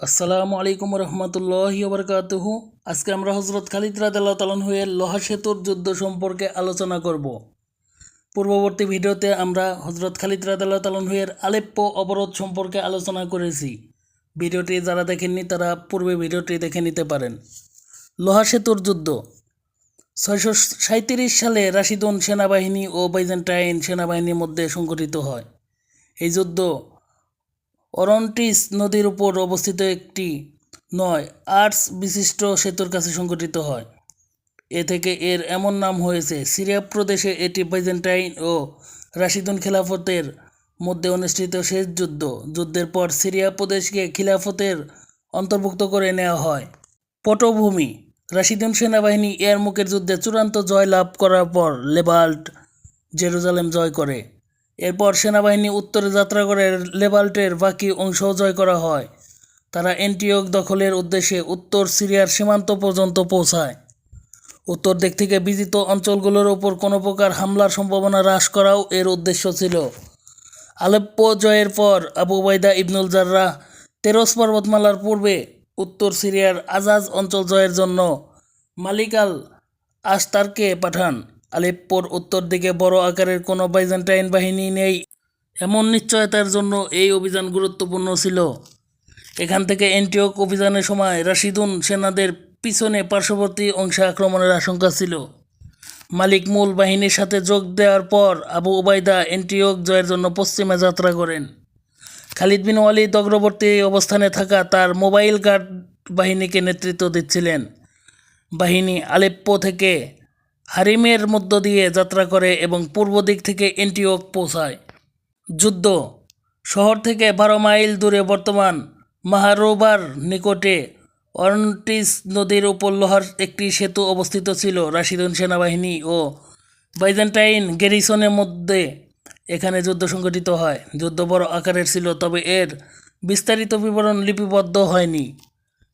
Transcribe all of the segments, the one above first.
আসসালামু আলাইকুম রহমতুল্লাহ বরকাতুহু আজকে আমরা হজরত খালিদ রাদাল্লাহ তালন হয়ে লোহা সেতুর যুদ্ধ সম্পর্কে আলোচনা করব। পূর্ববর্তী ভিডিওতে আমরা হজরত খালিদ রাদাল্লাহ তালন হুয়ের আলেপ্পো অবরোধ সম্পর্কে আলোচনা করেছি। ভিডিওটি যারা দেখেননি তারা পূর্বে ভিডিওটি দেখে নিতে পারেন। লোহা সেতুর যুদ্ধ। ছয়শো সাঁত্রিশ সালে রাশিদুন সেনাবাহিনী ও বাইজেন্টাইন সেনাবাহিনীর মধ্যে সংঘটিত হয়। এই যুদ্ধ অরন্টিস নদীর উপর অবস্থিত একটি নয় আর্টস বিশিষ্ট সেতুর কাছে সংঘটিত হয়। এ থেকে এর এমন নাম হয়েছে, সিরিয়া প্রদেশে এটি বাইজেন্টাইন ও রাশিদুন খিলাফতের মধ্যে অনুষ্ঠিত শেষ যুদ্ধ। যুদ্ধের পর সিরিয়া প্রদেশকে খিলাফতের অন্তর্ভুক্ত করে নেওয়া হয়। পটভূমি, রাশিদুন সেনাবাহিনী এয়ারমুকের যুদ্ধে চূড়ান্ত জয় লাভ করার পর লেবাল্ট জেরুজালেম জয় করে। এরপর সেনাবাহিনী উত্তরে যাত্রা করে লেবাল্টের বাকি অংশ জয় করা হয়। তারা অ্যান্টিওক দখলের উদ্দেশ্যে উত্তর সিরিয়ার সীমান্ত পর্যন্ত পৌঁছায়। উত্তর দিক থেকে বিজিত অঞ্চলগুলোর ওপর কোনো প্রকার হামলার সম্ভাবনা হ্রাস করাও এর উদ্দেশ্য ছিল। আলেপ্পো জয়ের পর আবু বাইদা ইবনুল জাররা তেরস পর্বতমালার পূর্বে উত্তর সিরিয়ার আজাজ অঞ্চল জয়ের জন্য মালিক আল আস্তারকে পাঠান। আলেপ্পোর উত্তর দিকে বড় আকারের কোনো বাইজেন্টাইন বাহিনী নেই। এমন নিশ্চয়তার জন্য এই অভিযান গুরুত্বপূর্ণ ছিল। এখান থেকে অ্যান্টিওক অভিযানের সময় রাশিদুন সেনাদের পিছনে পার্শ্ববর্তী অংশে আক্রমণের আশঙ্কা ছিল। মালিক মূল বাহিনীর সাথে যোগ দেওয়ার পর আবু ওবায়দা অ্যান্টিওক জয়ের জন্য পশ্চিমে যাত্রা করেন। খালিদ বিন ওয়ালিদ অগ্রবর্তী অবস্থানে থাকা তার মোবাইল গার্ড বাহিনীকে নেতৃত্ব দিচ্ছিলেন। বাহিনী আলেপ্পো থেকে হারিমের মধ্য দিয়ে যাত্রা করে এবং পূর্ব দিক থেকে এন্টিওক পৌঁছায়। যুদ্ধ, শহর থেকে বারো মাইল দূরে বর্তমান মাহারোবার নিকটে অরন্টিস নদীর উপর লোহার একটি সেতু অবস্থিত ছিল। রাশিদুন সেনাবাহিনী ও বাইজেন্টাইন গ্যারিসনের মধ্যে এখানে যুদ্ধ সংঘটিত হয়। যুদ্ধ বড় আকারের ছিল, তবে এর বিস্তারিত বিবরণ লিপিবদ্ধ হয়নি।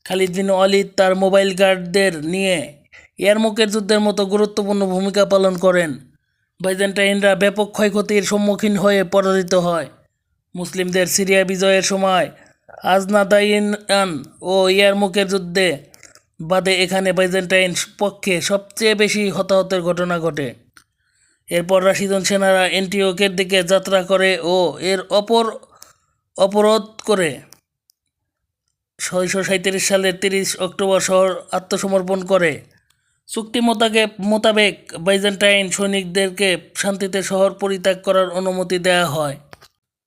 খালিদ বিন ওয়ালিদ তার মোবাইল গার্ডদের নিয়ে ইয়ারমুকের যুদ্ধের মতো গুরুত্বপূর্ণ ভূমিকা পালন করেন। বাইজেন্টাইনরা ব্যাপক ক্ষয়ক্ষতির সম্মুখীন হয়ে পরাজিত হয়। মুসলিমদের সিরিয়া বিজয়ের সময় আজনাদাইন ও ইয়ারমুকের যুদ্ধে বাদে এখানে বাইজেন্টাইন পক্ষে সবচেয়ে বেশি হতাহতের ঘটনা ঘটে। এরপর রাশিদুন সেনারা এন্টিওকের দিকে যাত্রা করে ও এর অপর অপরোধ করে। ছয়শো সাঁত্রিশ সালের তিরিশ অক্টোবর শহর আত্মসমর্পণ করে। চুক্তি মোতাবেক মোতাবেক বাইজেন্টাইন সৈনিকদেরকে শান্তিতে শহর পরিত্যাগ করার অনুমতি দেওয়া হয়।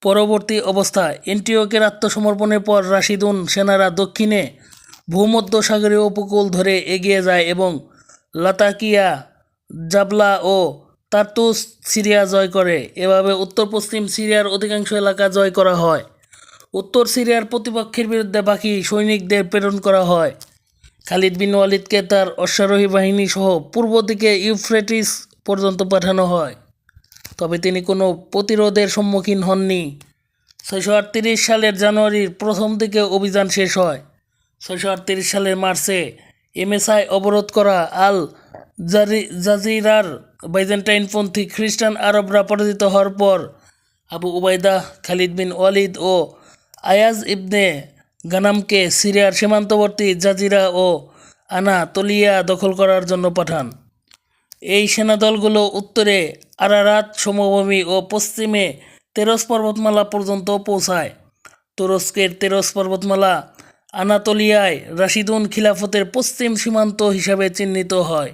পরবর্তী অবস্থায় এন্টিওকের আত্মসমর্পণের পর রাশিদুন সেনারা দক্ষিণে ভূমধ্য সাগরীয় উপকূল ধরে এগিয়ে যায় এবং লাতাকিয়া, জাবলা ও তার্তুস সিরিয়া জয় করে। এভাবে উত্তর পশ্চিম সিরিয়ার অধিকাংশ এলাকা জয় করা হয়। উত্তর সিরিয়ার প্রতিপক্ষের বিরুদ্ধে বাকি সৈনিকদের প্রেরণ করা হয়। খালিদ বিন ওয়ালিদকে তার অশ্বারোহী বাহিনী সহ পূর্ব দিকে ইউফ্রেটিস পর্যন্ত পাঠানো হয়। তবে তিনি কোনো প্রতিরোধের সম্মুখীন হননি। ছয়শো আটত্রিশ সালের জানুয়ারির প্রথম দিকে অভিযান শেষ হয়। ছয়শো আটত্রিশ সালের মার্চে এমএসআই অবরোধ করা আল জারি জাজিরার বাইজেন্টাইনপন্থী খ্রিস্টান আরবরা পরাজিত হওয়ার পর আবু উবাইদা খালিদ বিন ওয়ালিদ ও আয়াজ ইবনে গানামকে সিরিয়ার সীমান্তবর্তী জাজিরা ও আনাতলিয়া দখল করার জন্য পাঠান। এই সেনাদলগুলো উত্তরে আরারাত সমভূমি ও পশ্চিমে তেরস পর্বতমালা পর্যন্ত পৌঁছায়। তুরস্কের তেরস পর্বতমালা আনাতোলিয়ায় রাশিদুন খিলাফতের পশ্চিম সীমান্ত হিসাবে চিহ্নিত হয়।